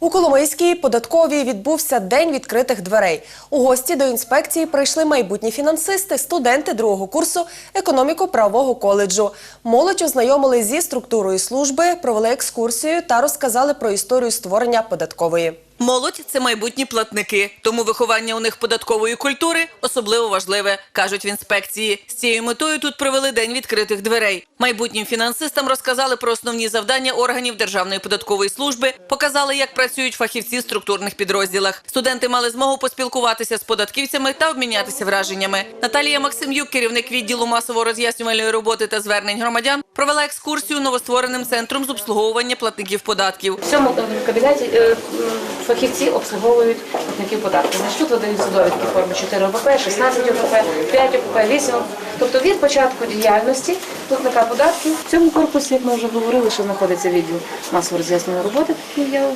У Коломийській податковій відбувся день відкритих дверей. У гості до інспекції прийшли майбутні фінансисти, студенти другого курсу економіко-правового коледжу. Молодь ознайомили зі структурою служби, провели екскурсію та розказали про історію створення податкової. Молодь це майбутні платники, тому виховання у них податкової культури особливо важливе, кажуть в інспекції. З цією метою тут провели день відкритих дверей. Майбутнім фінансистам розказали про основні завдання органів Державної податкової служби, показали, як працюють фахівці в структурних підрозділах. Студенти мали змогу поспілкуватися з податківцями та обмінятися враженнями. Наталія Максим'юк, керівник відділу масово роз'яснювальної роботи та звернень громадян, провела екскурсію новоствореним центром з обслуговування платників податків. В цьому е, кабінеті е, фахівці обслуговують платників податків. Значить, тут видаються довідки в формі 4 ОПП, 16 ОПП, 5 ОПП, 8 ОПП. Тобто від початку діяльності платника податків в цьому корпусі, як ми вже говорили, що знаходиться відділ масово роз'ясненої роботи, я, е,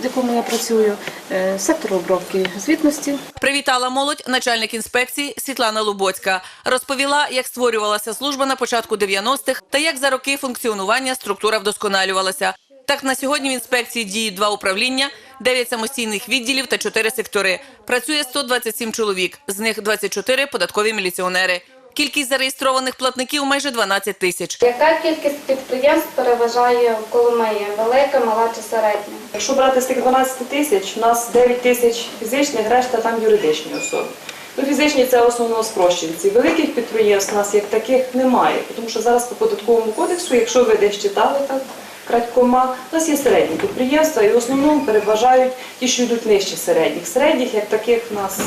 в якому я працюю, е, сектор обробки звітності, Привітала молодь начальник інспекції Світлана Лубоцька. Розповіла, як створювалася служба на початку 90-х та як за роки функціонування структура вдосконалювалася. Так на сьогодні в інспекції діють два управління, 9 самостійних відділів та 4 сектори. Працює 127 чоловік, з них 24 податкові міліціонери. Кількість зареєстрованих платників майже 12 тисяч. Яка кількість підприємств переважає в Коломиї? Велика, мала чи середня? Якщо брати з тих 12 тисяч, у нас 9 тисяч фізичних, решта там юридичні особи. Ну, фізичні це основно спрощенці. Великих підприємств у нас як таких немає, тому що зараз по податковому кодексу, якщо ви десь читали так крадькома, у нас є середні підприємства і в основному переважають ті, що йдуть нижче середніх. Середніх як таких в нас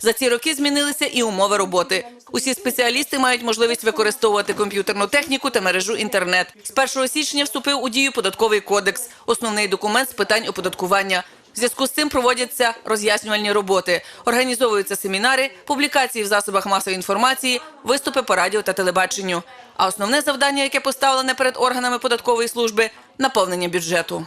За ці роки змінилися і умови роботи. Усі спеціалісти мають можливість використовувати комп'ютерну техніку та мережу інтернет. З 1 січня вступив у дію податковий кодекс, основний документ з питань оподаткування. Зв'язку з цим проводяться роз'яснювальні роботи, організовуються семінари, публікації в засобах масової інформації, виступи по радіо та телебаченню. А основне завдання, яке поставлене перед органами податкової служби наповнення бюджету.